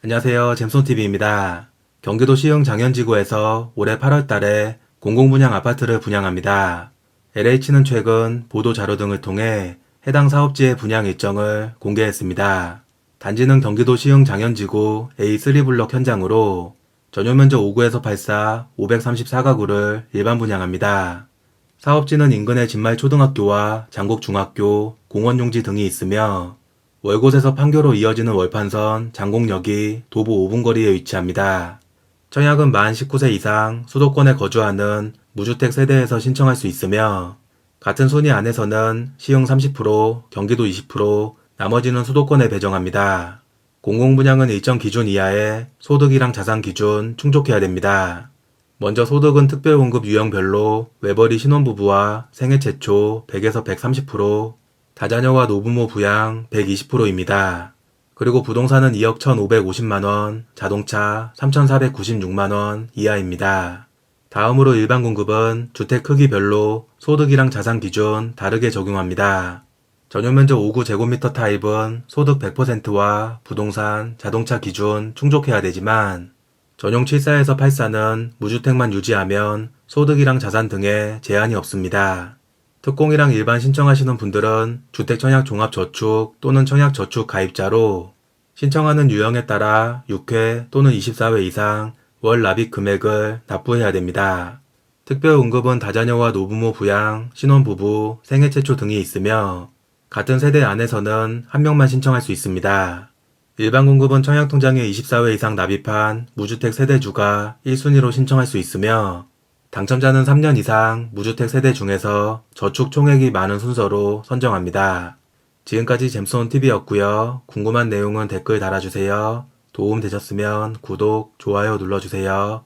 안녕하세요. 잼손TV입니다. 경기도 시흥 장현지구에서 올해 8월 달에 공공분양 아파트를 분양합니다. LH는 최근 보도 자료 등을 통해 해당 사업지의 분양 일정을 공개했습니다. 단지는 경기도 시흥 장현지구 A3블럭 현장으로 전용면적 5구에서 8사 534가구를 일반 분양합니다. 사업지는 인근에 진말 초등학교와 장곡 중학교, 공원 용지 등이 있으며 월곶에서 판교로 이어지는 월판선 장곡역이 도보 5분 거리에 위치합니다. 청약은 만 19세 이상 수도권에 거주하는 무주택 세대에서 신청할 수 있으며 같은 순위 안에서는 시흥 30%, 경기도 20%, 나머지는 수도권에 배정합니다. 공공분양은 일정 기준 이하의 소득이랑 자산 기준 충족해야 됩니다. 먼저 소득은 특별공급 유형별로 외벌이 신혼부부와 생애 최초 100에서 130%, 다자녀와 노부모 부양 120%입니다. 그리고 부동산은 2억 1,550만원, 자동차 3,496만원 이하입니다. 다음으로 일반 공급은 주택 크기별로 소득이랑 자산 기준 다르게 적용합니다. 전용 면적 5구 제곱미터 타입은 소득 100%와 부동산, 자동차 기준 충족해야 되지만 전용 7사에서 8사는 무주택만 유지하면 소득이랑 자산 등에 제한이 없습니다. 특공이랑 일반 신청하시는 분들은 주택청약 종합저축 또는 청약저축 가입자로 신청하는 유형에 따라 6회 또는 24회 이상 월 납입 금액을 납부해야 됩니다. 특별응급은 다자녀와 노부모 부양, 신혼부부, 생애 최초 등이 있으며 같은 세대 안에서는 한 명만 신청할 수 있습니다. 일반 공급은 청약통장에 24회 이상 납입한 무주택 세대주가 1순위로 신청할 수 있으며 당첨자는 3년 이상 무주택 세대 중에서 저축 총액이 많은 순서로 선정합니다. 지금까지 잼스온TV였고요. 궁금한 내용은 댓글 달아주세요. 도움 되셨으면 구독, 좋아요 눌러주세요.